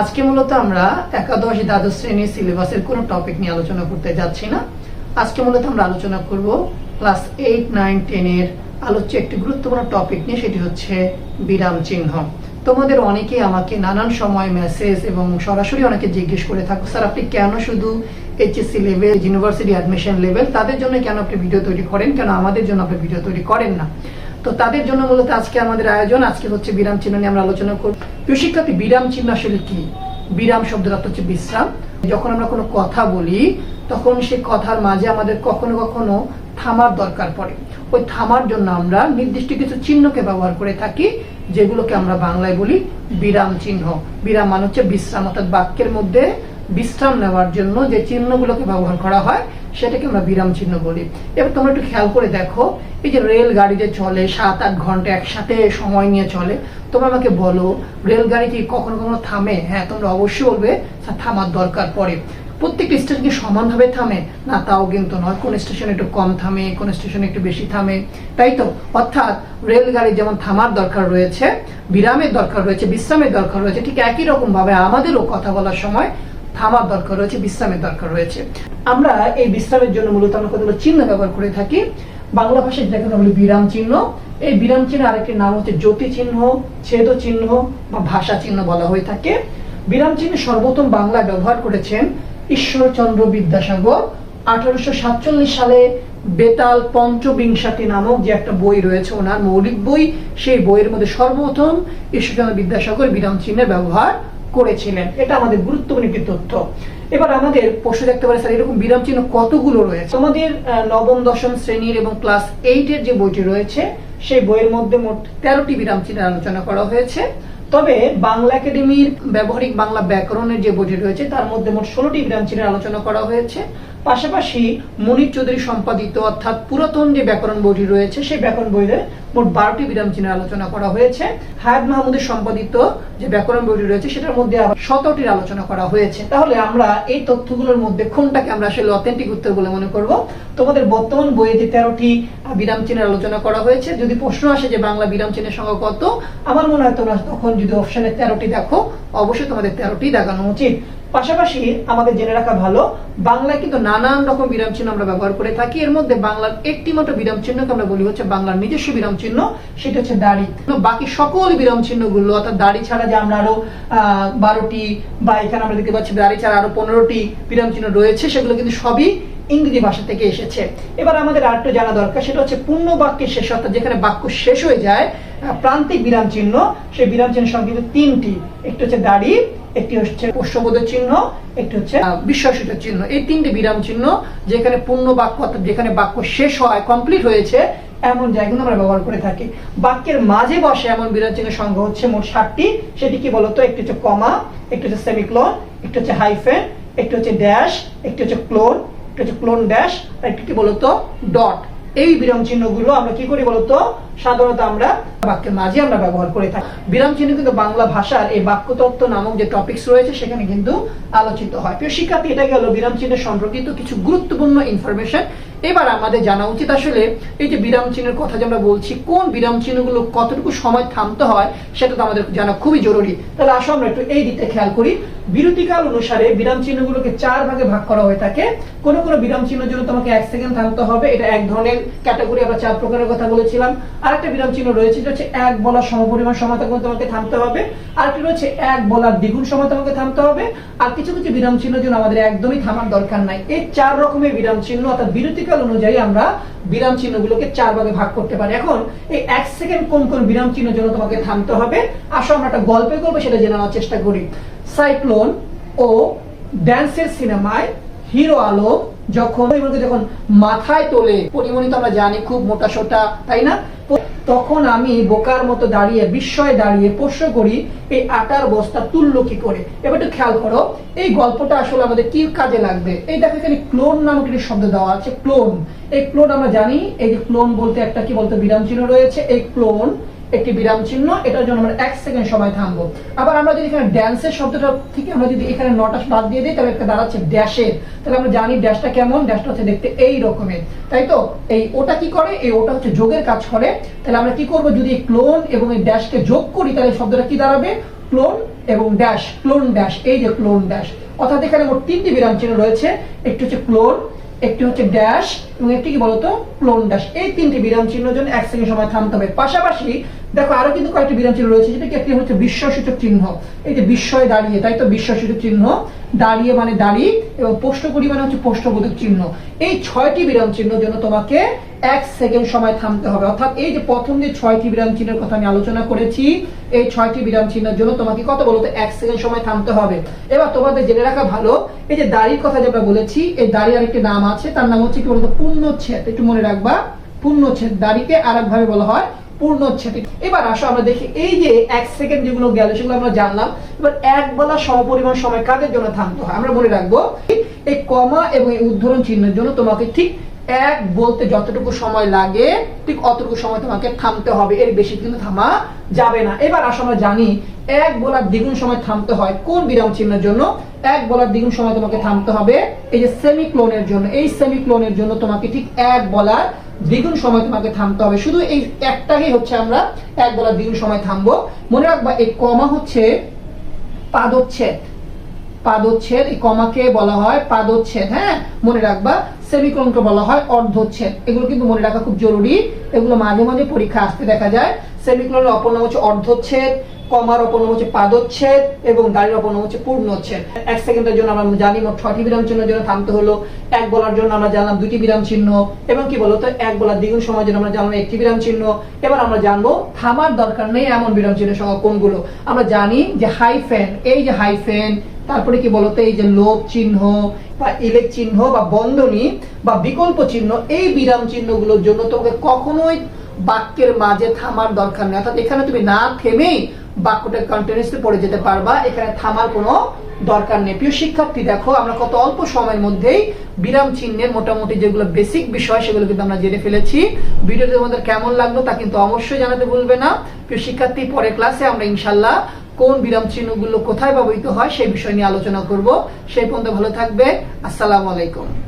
আজকে মূলত আমরা একাদশ, দ্বাদশ শ্রেণির সিলেবাসের কোনো টপিক নিয়ে আলোচনা করতে যাচ্ছি না। আজকে মূলত আমরা আলোচনা করব ক্লাস এইট নাইন টেনের আলোচ্য একটি গুরুত্বপূর্ণ টপিক নিয়ে, সেটি হচ্ছে বিরাম চিহ্ন। তোমাদের অনেকেই আমাকে নানান সময় মেসেজ এবং সরাসরি অনেকে জিজ্ঞেস করে থাকো, স্যার, আপনি কেন শুধু HSC level university admission level তাদের জন্য কেন আপনি ভিডিও তৈরি করেন? কেন আমাদের জন্য আপনি ভিডিও তৈরি করেন না? তো তাদের জন্য মূলত আজকে আমাদের আয়োজন। আজকে হচ্ছে বিরাম চিহ্ন নিয়ে আমরা আলোচনা করব। প্রিয় শিক্ষার্থী, বিরাম চিহ্ন আসলে কি? বিরাম শব্দের অর্থ হচ্ছে বিশ্রাম। যখন আমরা কোনো কথা বলি, তখন সেই কথার মাঝে আমাদের কখনো কখনো থামার দরকার পড়ে। ওই থামার জন্য আমরা নির্দিষ্ট কিছু চিহ্নকে ব্যবহার করে থাকি, যেগুলোকে আমরা বাংলায় বলি বিরাম চিহ্ন। বিরাম মানে হচ্ছে বিশ্রাম, অর্থাৎ বাক্যের মধ্যে বিশ্রাম নেওয়ার জন্য যে চিহ্নগুলোকে ব্যবহার করা হয়, সেটাকে আমরা বিরাম চিহ্ন বলি। এবার তোমরা একটু খেয়াল করে দেখো, এই যে রেলগাড়ি যে চলে সাত আট ঘণ্টা একসাথে সময় নিয়ে চলে, তোমরা আমাকে বলো, রেলগাড়ি কি কখনো কখনো থামে? হ্যাঁ তোমরা অবশ্যই বলবে থামার দরকার পড়ে। প্রত্যেকটা স্টেশন কি সমানভাবে থামে? না, তাও কিন্তু নয়। কোন স্টেশনে একটু কম থামে, কোন স্টেশনে একটু বেশি থামে। তাই তো? অর্থাৎ রেলগাড়ি যেমন থামার দরকার রয়েছে, বিরামের দরকার রয়েছে, বিশ্রামের দরকার রয়েছে, ঠিক একই রকম ভাবে আমাদেরও কথা বলার সময় থামার দরকার রয়েছে, বিশ্রামের দরকার রয়েছে। আমরা এই বিশ্রামের জন্য মূলত আমরা কতগুলো চিহ্ন ব্যবহার করে থাকি। বাংলা ভাষায় যেটাকে আমরা বলি বিরাম চিহ্ন। এই বিরাম চিহ্ন আরেকটি নাম হচ্ছে জ্যোতি চিহ্ন, ছেদ চিহ্ন বা ভাষা চিহ্ন বলা হয়ে থাকে। বিরাম চিহ্ন সর্বপ্রথম বাংলায় ব্যবহার করেছেন ঈশ্বরচন্দ্র বিদ্যাসাগর। আঠারোশো সাতচল্লিশ সালে বেতাল পঞ্চবিংশাতি নামক যে একটা বই রয়েছে, ওনার মৌলিক বই, সেই বইয়ের মধ্যে সর্বপ্রথম ঈশ্বরচন্দ্র বিদ্যাসাগর বিরাম চিহ্নের ব্যবহার করেছিলেন। এটা আমাদের গুরুত্বপূর্ণ একটি তথ্য। এবার আমাদের প্রশ্ন দেখতে পারে, স্যার, এরকম বিরাম চিহ্ন কতগুলো রয়েছে? আমাদের নবম, দশম শ্রেণির এবং ক্লাস এইটের যে বইটি রয়েছে, সেই বইয়ের মধ্যে মোট তেরোটি বিরাম চিহ্নের আলোচনা করা হয়েছে। তবে বাংলা একাডেমির ব্যবহারিক বাংলা ব্যাকরণের যে বইটি রয়েছে, তার মধ্যে মোট ষোলোটি বিরাম চিহ্নের আলোচনা করা হয়েছে। পাশাপাশি মনির চৌধুরী সম্পাদিত অর্থাৎ পুরাতন যে ব্যাকরণ বইটি রয়েছে, সেই ব্যাকরণ বইয়ে মোট বারোটি বিরাম চিহ্নের আলোচনা করা হয়েছে। হায়াত মাহমুদের সম্পাদিত যে ব্যাকরণ বইটি রয়েছে, সেটার মধ্যে আবার শতটির আলোচনা করা হয়েছে। তাহলে আমরা এই তথ্যগুলোর মধ্যে কোনটাকে আমরা আসলে অথেন্টিক উত্তর বলে মনে করব? তোমাদের বর্তমান বইয়ে যে তেরোটি বিরাম চিহ্নের আলোচনা করা হয়েছে, যদি প্রশ্ন আসে যে বাংলা বিরাম চিহ্নের সংখ্যা কত, আমার মনে হয় তোমরা তখন যদি অপশনে তেরোটি দেখো, অবশ্যই তোমাদের তেরোটি দেখানো উচিত। পাশাপাশি আমাদের জেনে রাখা ভালো বাংলায় কিন্তু নানান রকম বিরাম চিহ্ন আমরা ব্যবহার করে থাকি। এর মধ্যে বাংলার একটি মাত্র বিরাম চিহ্নকে আমরা বলি হচ্ছে বাংলার নিজস্ব বিরাম চিহ্ন সেটা হচ্ছে দাড়ি। বাকি সকল বিরাম চিহ্নগুলো অর্থাৎ দাড়ি ছাড়া যে আমরা আরও আহ, বারোটি বা এখানে আমরা দেখতে পাচ্ছি দাড়ি ছাড়া আরও পনেরোটি বিরাম চিহ্ন রয়েছে সেগুলো কিন্তু সবই ইংরেজি ভাষা থেকে এসেছে। এবার আমাদের আরেকটু জানা দরকার সেটা হচ্ছে পূর্ণ বাক্যের শেষ অর্থাৎ যেখানে বাক্য শেষ হয়ে যায় প্রান্তিক বিরাম চিহ্ন, সেই বিরাম চিহ্ন সংখ্যা তিনটি, একটি হচ্ছে দাড়ি, একটি হচ্ছে পোষ্যবোধের চিহ্ন, একটি হচ্ছে বিস্ময়সূচক চিহ্ন। এই তিনটি বিরাম চিহ্ন যেখানে পূর্ণ বাক্য অর্থাৎ যেখানে বাক্য শেষ হয় কমপ্লিট হয়েছে, এমন জায়গাগুলো আমরা ব্যবহার করে থাকি। বাক্যের মাঝে বসে এমন বিরাম চিহ্নের সংখ্যা হচ্ছে মোট ষাটটি সেটি কি বলতো? একটি হচ্ছে কমা, একটি হচ্ছে সেমিক্লোন, একটি হচ্ছে হাইফেন, একটি হচ্ছে ড্যাশ, একটি হচ্ছে ক্লোন, একটি হচ্ছে ক্লোন ড্যাশ, আর একটি কি বলতো? ডট। এই বিরাম চিহ্নগুলো আমরা কি করি বলতো? সাধারণত আমরা বাক্যের মাঝে আমরা ব্যবহার করে থাকি। বিরাম চিহ্ন কিন্তু বাংলা ভাষার এই বাক্যতত্ত্ব নামক যে টপিকস রয়েছে সেখানে কিন্তু আলোচিত হয়। প্রিয় শিক্ষার্থী, এটা গেল বিরাম চিহ্নের সম্পর্কিত কিছু গুরুত্বপূর্ণ ইনফরমেশন এবার আমাদের জানা উচিত আসলে এই যে বিরাম চিহ্নের কথা যে আমরা বলছি, কোন বিরাম চিহ্নগুলো কতটুকু সময় থামতে হয়, সেটা তো আমাদের জানা খুবই জরুরি। তাহলে আসো আমরা একটু এই দিকটা খেয়াল করি। বিরতিকাল অনুসারে বিরাম চিহ্নগুলোকে চার ভাগে ভাগ করা হয়ে থাকে। কোন কোন বিরাম চিহ্নের জন্য তোমাকে এক সেকেন্ড থামতে হবে। এটা এক ধরনের ক্যাটাগরি আমরা চার প্রকারের কথা বলেছিলাম। আরেকটা বিরাম চিহ্ন রয়েছে, যেটা হচ্ছে এক বলার সমপরিমাণ সময় থাকবে তোমাকে থামতে হবে। আরেকটি রয়েছে এক বলার দ্বিগুণ সময় তোমাকে থামতে হবে। আর কিছু কিছু বিরাম চিহ্নের জন্য আমাদের একদমই থামার দরকার নাই। এই চার রকমের বিরাম চিহ্ন, অর্থাৎ বিরতিকাল অনুযায়ী আমরা বিরাম চিহ্নগুলোকে চার ভাগে ভাগ করতে পারি। এখন এই এক সেকেন্ড কোন কোন বিরাম চিহ্নের জন্য তোমাকে থামতে হবে, আসো আমরা একটা গল্পে করব, সেটা জেনে নেওয়ার চেষ্টা করি। সাইক্লোন ও ড্যান্সের সিনেমায় হিরো আলম যখন যখন মাথায় তোলে, পরিমণি তো আমরা জানি খুব মোটা সোটা, তাই না? তখন আমি বোকার মতো দাঁড়িয়ে, বিস্ময়ে দাঁড়িয়ে প্রশ্ন করি, এই আটার বস্তা তুললো কি করে? এবার একটু খেয়াল করো, এই গল্পটা আসলে আমাদের কি কাজে লাগবে? এই দেখো এখানে ক্লোন নামক একটি শব্দ দেওয়া আছে, ক্লোন। এই ক্লোন আমরা জানি, এই যে ক্লোন বলতে একটা কি বলতে, বিরাম চিহ্ন রয়েছে। এই ক্লোন একটি বিরাম চিহ্ন, এটার জন্য আমরা এক সেকেন্ড সময় থামবো। আবার আমরা যদি এখানে ড্যান্সের শব্দটা থেকে আমরা যদি এখানে নটা বাদ দিয়ে দিই, তাহলে একটা দাঁড়াচ্ছে ড্যাশের তাহলে আমরা জানি ড্যাশটা কেমন ড্যাশটা হচ্ছে দেখতে এই রকমের। তাই তো? এই ওটা কি করে? এই ওটা হচ্ছে যোগের কাজ করে। তাহলে আমরা কি করব? যদি ক্লোন এবং এই ড্যাশকে যোগ করি, তাহলে শব্দটা কি দাঁড়াবে? ক্লোন এবং ড্যাশ ক্লোন ড্যাশ এই যে ক্লোন ড্যাশ অর্থাৎ এখানে মোট তিনটি বিরাম চিহ্ন রয়েছে। একটি হচ্ছে ক্লোন একটি হচ্ছে ড্যাশ এবং একটি কি বলতো? ক্লোন ড্যাশ এই তিনটি বিরাম চিহ্নের জন্য এক সেকেন্ড সময় থামতে হবে পাশাপাশি দেখো, আরও কিন্তু কয়েকটি বিরাম চিহ্ন রয়েছে যেটা কি একটি হচ্ছে বিস্ময়সূচক চিহ্ন। এই যে বিস্ময় দাঁড়িয়ে, তাই তো? বিস্ময়সূচক চিহ্ন। দাঁড়িয়ে মানে দাঁড়িয়ে এবং পোষ্ট করি মানে হচ্ছে পোষ্টবোধক চিহ্ন। এই ছয়টি বিরাম চিহ্নের জন্য তোমাকে এক সেকেন্ড সময় থামতে হবে। অর্থাৎ এই যে প্রথম যে ছয়টি বিরাম চিহ্নের কথা আমি আলোচনা করেছি এই ছয়টি বিরাম চিহ্নের জন্য তোমাকে কত বলতো এক সেকেন্ড সময় থামতে হবে। এবার তোমাদের জেনে রাখা ভালো, এই যে দাড়ির কথা যেটা বলেছি, এই দাড়ির আরেকটি নাম আছে, তার নাম হচ্ছে কি বলতো? পূর্ণচ্ছেদ। একটু মনে রাখবা, পূর্ণচ্ছেদ। দাড়িকে আর ভাবে বলা হয় পূর্ণচ্ছেদ। এবার আসো আমরা দেখি, এই যে এক সেকেন্ড যেগুলো গেল, সেগুলো আমরা জানলাম। এবার এক বেলা সমপরিমাণ সময় কাদের জন্য থামতে হয়? আমরা মনে রাখব, এই কমা এবং এই উদ্ধরণ চিহ্নের জন্য তোমাকে ঠিক এক, বলতে যতটুকু সময় লাগে, ঠিক অতটুকু সময় তোমাকে থামতে হবে। এর বেশি কিন্তু থামা যাবে না। এবার আসলে জানি, এক বলার দ্বিগুণ সময় থামতে হয় কোন বিরাম চিহ্নের জন্য? এক বলার দ্বিগুণ সময় তোমাকে থামতে হবে, এই যে সেমিক্লোনের জন্য। এই সেমিক্লোনের জন্য তোমাকে ঠিক এক বলার দ্বিগুণ সময় তোমাকে থামতে হবে। শুধু এই একটাই হচ্ছে আমরা এক বলার দ্বিগুণ সময় থামবো। মনে রাখবা, এই কমা হচ্ছে পাদচ্ছেদ। পাদচ্ছেদ, এই কমাকে বলা হয় পাদচ্ছেদ হ্যাঁ? মনে রাখবা সেমিকোলনকে বলা হয়, অর্ধচ্ছেদ। এগুলো কিন্তু মনে রাখা খুব জরুরি। এগুলো মাঝে মাঝে পরীক্ষা আসতে দেখা যায়। সেমিকোলনের অপর নাম হচ্ছে অর্ধচ্ছেদ। কমার অপর হচ্ছে পাদচ্ছেদ এবং দাড়ির অপর হচ্ছে পূর্ণচ্ছেদ। এক সেকেন্ডের জন্য আমরা জানি মোট ছয়টি বিরাম চিহ্নের জন্য থামতে হলো। এক বলার জন্য আমরা জানলাম দুটি বিরাম চিহ্ন এবং কি বলতো, এক বলার দ্বিগুণ সময়ের জন্য আমরা জানলাম একটি বিরাম চিহ্ন। এবার আমরা জানব থামার দরকার নেই এমন বিরাম চিহ্নের সংখ্যা কোনগুলো। আমরা জানি যে হাইফেন, এই যে হাইফেন, তারপরে কি বলতো, এই যে লোভ চিহ্ন বা ইলেক চিহ্ন বা বন্ধনী বা বিকল্প চিহ্ন, এই বিরাম চিহ্নগুলোর জন্য তোমাকে কখনোই বাক্যের মাঝে থামার দরকার নেই। অর্থাৎ এখানে তুমি না থেমেই বাক্যটা কন্টিনিউসলি পড়ে যেতে পারবা। এখানে থামার কোনো দরকার নেই। প্রিয় শিক্ষার্থী, দেখো, আমরা কত অল্প সময়ের মধ্যেই বিরাম চিহ্নের মোটামুটি যেগুলো বেসিক বিষয়, সেগুলো কিন্তু আমরা জেনে ফেলেছি। ভিডিওটি তোমাদের কেমন লাগল তা কিন্তু অবশ্যই জানাতে ভুলবে না। প্রিয় শিক্ষার্থী পরে ক্লাসে আমরা ইনশাল্লাহ কোন বিরাম চিহ্নগুলো কোথায় ব্যবহৃত হয়, সেই বিষয় নিয়ে আলোচনা করব। সেই পর্যন্ত ভালো থাকবে। আসসালামু আলাইকুম।